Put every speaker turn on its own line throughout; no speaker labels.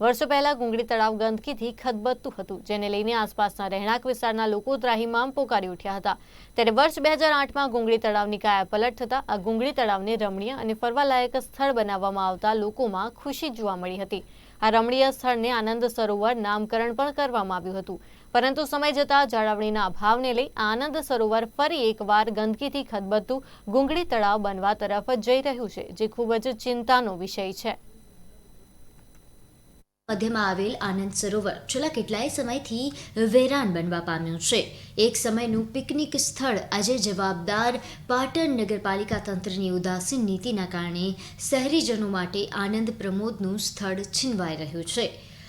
વર્ષો પહેલા ગુંગળી તળાવ ગંદકીથી ખદબદતું હતું, જેને લઈને આસપાસના રહેણાંક વિસ્તારના લોકો ત્રાહીમામ પોકારી ઉઠ્યા હતા. ત્યારે વર્ષ બે હજાર આઠમાં ગુંગળી તળાવની કાયા પલટ થતાં આ ગુંગળી તળાવને રમણીય અને ફરવાલાયક સ્થળ બનાવવામાં આવતા લોકોમાં ખુશી જોવા મળી હતી. આ રમણીય સ્થળને આનંદ સરોવર નામકરણ પણ કરવામાં આવ્યું હતું. પરંતુ સમય જતાં જાળવણીના અભાવને લઈ આનંદ સરોવર ફરી એકવાર ગંદકીથી ખદબદતું ગુંગળી તળાવ બનવા તરફ જઈ રહ્યું છે, જે ખૂબ જ ચિંતાનો વિષય છે.
મધ્યમાં આવેલ આનંદ સરોવર છેલ્લા કેટલાય સમયથી વેરાન બનવા પામ્યું છે. એક સમયનું પિકનિક સ્થળ આજે જવાબદાર પાટણ નગરપાલિકા તંત્રની ઉદાસીન નીતિના કારણે શહેરીજનો માટે આનંદ પ્રમોદનું સ્થળ છીનવાઈ રહ્યું છે.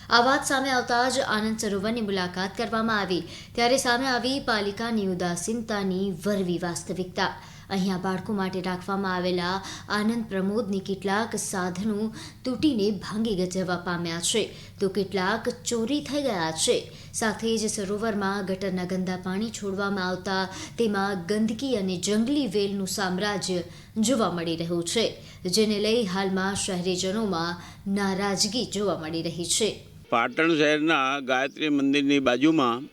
આ વાત સામે આવતા જ આનંદ સરોવરની મુલાકાત કરવામાં આવી. ત્યારે સામે આવી પાલિકાની ઉદાસીનતાની વરવી વાસ્તવિકતા. અહીંયા બાળકો માટે રાખવામાં આવેલા આનંદ પ્રમોદની કેટલાક સાધનો તૂટીને ભાંગી જવા પામ્યા છે. તો કેટલાક ચોરી થઈ ગયા છે. સાથે જ સરોવરમાં ગટરના ગંદા પાણી છોડવામાં આવતા તેમાં ગંદકી અને જંગલી વેલનું સામ્રાજ્ય જોવા મળી રહ્યું છે, જેને લઈ હાલમાં શહેરીજનોમાં નારાજગી જોવા મળી રહી છે.
પાટણ શહેરના ગાયત્રી મંદિરની બાજુમાં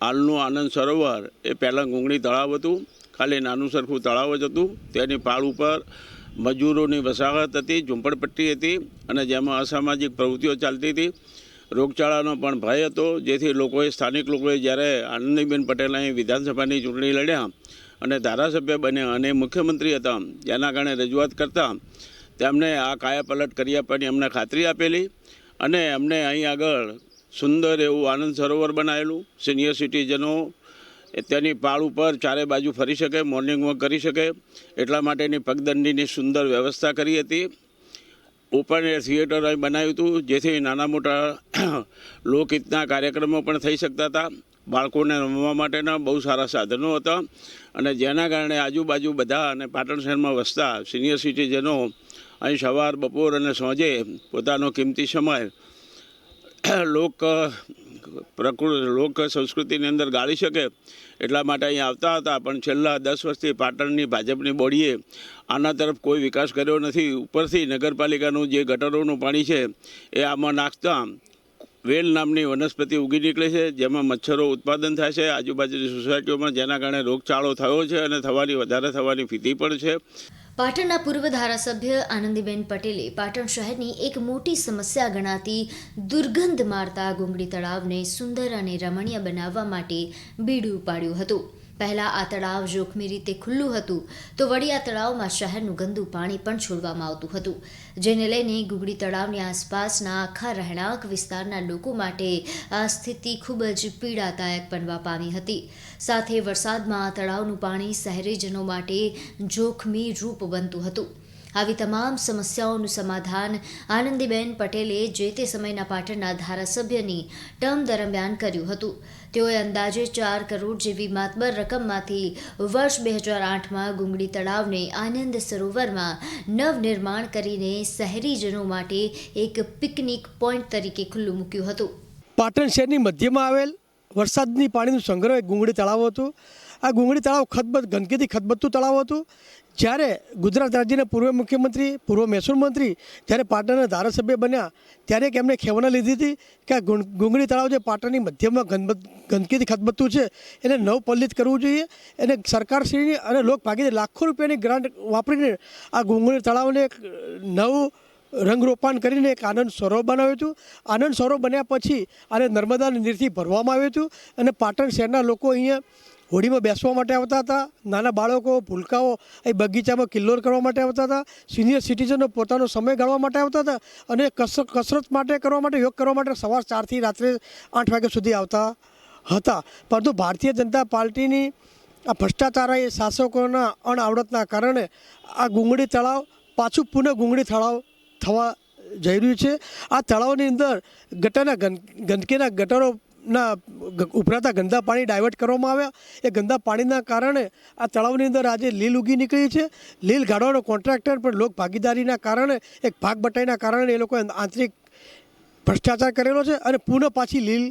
હાલનું આનંદ સરોવર એ પહેલાં ગુંગળી તળાવ હતું. ખાલી નાનું સરખું તળાવ જ હતું. તેની પાળ ઉપર મજૂરોની વસાહત હતી, ઝૂંપડપટ્ટી હતી અને જેમાં અસામાજિક પ્રવૃત્તિઓ ચાલતી હતી. રોગચાળાનો પણ ભય હતો, જેથી લોકોએ, સ્થાનિક લોકોએ જ્યારે આનંદીબેન પટેલ અહીં વિધાનસભાની ચૂંટણી લડ્યા અને ધારાસભ્ય બન્યા અને મુખ્યમંત્રી હતા, જેના કારણે રજૂઆત કરતા તેમણે આ કાયાપલટ કરી આપવાની અમને ખાતરી આપેલી અને અમને અહીં આગળ સુંદર એવું આનંદ સરોવર બનાવેલું. સિનિયર સિટીઝનો તેની પાળ ઉપર ચારે બાજુ ફરી શકે મોર્નિંગ વોક કરી શકે. એટલા માટેની પગદંડીની સુંદર વ્યવસ્થા કરી હતી. ઓપન એર થિયેટર અહીં બનાવ્યું હતું, જેથી નાના મોટા લોકહિતના કાર્યક્રમો પણ થઈ શકતા હતા. બાળકોને રમવા માટેના બહુ સારા સાધનો હતા. અને જેના કારણે આજુબાજુ બધા અને પાટણ શહેરમાં વસતા સિનિયર સિટીઝનો અહીં સવાર, બપોર અને સાંજે પોતાનો કિંમતી સમય લોક પ્રકૃતિ લોક સંસ્કૃતિની અંદર ગાળી શકે એટલા માટે અહીં આવતા હતા. પણ છેલ્લા દસ વર્ષથી પાટણની ભાજપની બોડીએ આના તરફ કોઈ વિકાસ કર્યો નથી. ઉપરથી નગરપાલિકાનું જે ગટરોનું પાણી છે એ આમાં નાખતા વેલ નામની વનસ્પતિ ઉગી નીકળે છે, જેમાં મચ્છરો ઉત્પાદન થાય છે. આજુબાજુની સોસાયટીઓમાં જેના કારણે રોગચાળો થયો છે અને થવાની, વધારે થવાની ભીતિ પણ છે.
પાટણના પૂર્વ ધારાસભ્ય આનંદીબેન પટેલે પાટણ શહેરની એક મોટી સમસ્યા ગણાતી દુર્ગંધ મારતા ગુંગળી તળાવને સુંદર અને રમણીય બનાવવા માટે બીડું પાડ્યું હતું. પહેલાં આ તળાવ જોખમી રીતે ખુલ્લું હતું, તો વળી આ તળાવમાં શહેરનું ગંદુ પાણી પણ છોડવામાં આવતું હતું, જેને લઈને ગુગડી તળાવની આસપાસના આખા રહેણાંક વિસ્તારના લોકો માટે આ સ્થિતિ ખૂબ જ પીડાદાયક બનવા પામી હતી. સાથે વરસાદમાં આ તળાવનું પાણી શહેરીજનો માટે જોખમી રૂપ બનતું હતું. આવી તમામ સમસ્યાઓનું સમાધાન આનંદીબેન પટેલે જે તે સમયના પાટણના ધારાસભ્યની ટર્મ દરમિયાન કર્યું હતું. તેઓએ અંદાજે ચાર કરોડ જેવી માતબર રકમમાંથી વર્ષ બે હજાર આઠમાં ગુંગળી તળાવને આનંદ સરોવરમાં નવનિર્માણ કરીને શહેરીજનો માટે એક પિકનિક પોઈન્ટ તરીકે ખુલ્લું મૂક્યું હતું.
પાટણ શહેરની મધ્યમાં આવેલ વરસાદની પાણીનું સંગ્રહ એક ગુંગળી તળાવ હતું. આ ગુંગળી તળાવ ખતબત, ગંદકીથી ખતબતું તળાવ હતું. જ્યારે ગુજરાત રાજ્યના પૂર્વ મુખ્યમંત્રી, પૂર્વ મહેસૂલ મંત્રી જ્યારે પાટણના ધારાસભ્ય બન્યા, ત્યારે એક એમણે ખેવના લીધી હતી કે આ ગુંગળી તળાવ જે પાટણની મધ્યમાં ગંદકીથી ખતબતું છે, એને નવપલ્લિત કરવું જોઈએ. એને સરકારશ્રીની અને લોકભાગીદારી લાખો રૂપિયાની ગ્રાન્ટ વાપરીને આ ગુંગળી તળાવને નવું રંગરોપાન કરીને એક આનંદ સરોવર બનાવ્યું હતું. આનંદ સરોવર બન્યા પછી આને નર્મદા નીરથી ભરવામાં આવ્યું હતું અને પાટણ શહેરના લોકો અહીંયા હોળીમાં બેસવા માટે આવતા હતા. નાના બાળકો, ભૂલકાઓ એ બગીચામાં કિલ્લોર કરવા માટે આવતા હતા. સિનિયર સિટીઝનો પોતાનો સમય ગાળવા માટે આવતા હતા અને કસરત માટે કરવા માટે, યોગ કરવા માટે સવાર ચારથી રાત્રે આઠ વાગ્યા સુધી આવતા હતા. પરંતુ ભારતીય જનતા પાર્ટીની આ ભ્રષ્ટાચાર એ શાસકોના અણઆવડતના કારણે આ ગુંગળી તળાવ પાછું પુનઃ ગુંગળી તળાવ થવા જઈ રહ્યું છે. આ તળાવની અંદર ગટરના ગંદકીના ગટરોના ના ઉભરાતા ગંદા પાણી ડાયવર્ટ કરવામાં આવ્યા. એ ગંદા પાણીના કારણે આ તળાવની અંદર આજે લીલ ઉગી નીકળી છે. લીલ ગાળવાનો કોન્ટ્રાક્ટર પણ લોક ભાગીદારીના કારણે, એક ભાગ બટાઈના કારણે એ લોકોએ આંતરિક ભ્રષ્ટાચાર કરેલો છે અને પુનઃ પાછી લીલ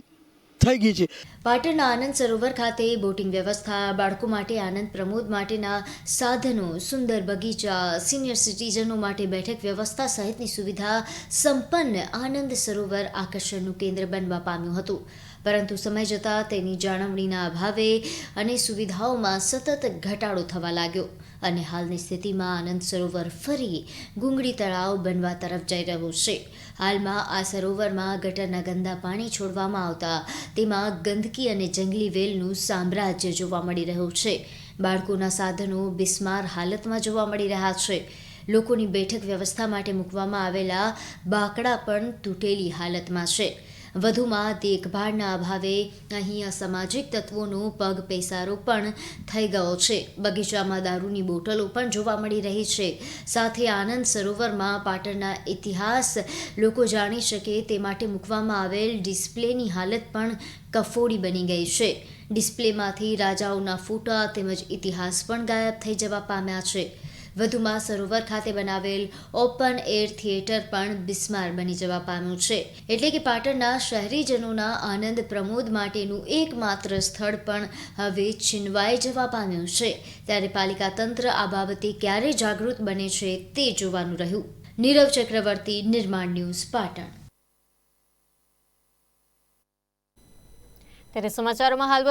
થઈ ગઈ છે.
પાટણના આનંદ સરોવર ખાતે બોટિંગ વ્યવસ્થા, બાળકો માટે આનંદ પ્રમોદ માટેના સાધનો, સુંદર બગીચા, સિનિયર સિટીઝનો માટે બેઠક વ્યવસ્થા સહિતની સુવિધા સંપન્ન આનંદ સરોવર આકર્ષણનું કેન્દ્ર બનવા પામ્યું હતું. પરંતુ સમય જતાં તેની જાળવણીના અભાવે અને સુવિધાઓમાં સતત ઘટાડો થવા લાગ્યો. અને હાલની સ્થિતિમાં આનંદ સરોવર ફરી ગુંગળી તળાવ બનવા તરફ જઈ રહ્યું છે. હાલમાં આ સરોવરમાં ગટરના ગંદા પાણી છોડવામાં આવતા તેમાં ગંદકી અને જંગલી વેલનું સામ્રાજ્ય જોવા મળી રહ્યું છે. બાળકોના સાધનો બિસ્માર હાલતમાં જોવા મળી રહ્યા છે. લોકોની બેઠક વ્યવસ્થા માટે મૂકવામાં આવેલા બાકડા પણ તૂટેલી હાલતમાં છે. વધુમાં દેખભાળના અભાવે અહીં અસામાજિક તત્વોનો પગ પેસારો પણ થઈ ગયો છે. બગીચામાં દારૂની બોટલો પણ જોવા મળી રહી છે. સાથે આનંદ સરોવરમાં પાટણના ઇતિહાસ લોકો જાણી શકે તે માટે મૂકવામાં આવેલ ડિસ્પ્લેની હાલત પણ કફોડી બની ગઈ છે. ડિસ્પ્લેમાંથી રાજાઓના ફોટા તેમજ ઇતિહાસ પણ ગાયબ થઈ જવા પામ્યા છે. વધુમાં સરોવર ખાતે બનાવેલ ઓપન એર થિયેટર પણ બિસ્માર બની જવા પામ્યું છે. એટલે કે પાટણના શહેરીજનોના આનંદ પ્રમોદ માટેનું એકમાત્ર સ્થળ પણ હવે છીનવાઈ જવા પામ્યું છે. ત્યારે પાલિકા તંત્ર આ બાબતે ક્યારે જાગૃત બને છે તે જોવાનું રહ્યું. નીરવ ચક્રવર્તી, નિર્માણ ન્યૂઝ, પાટણ.
ત્યારે સમાચારોમાં હાલ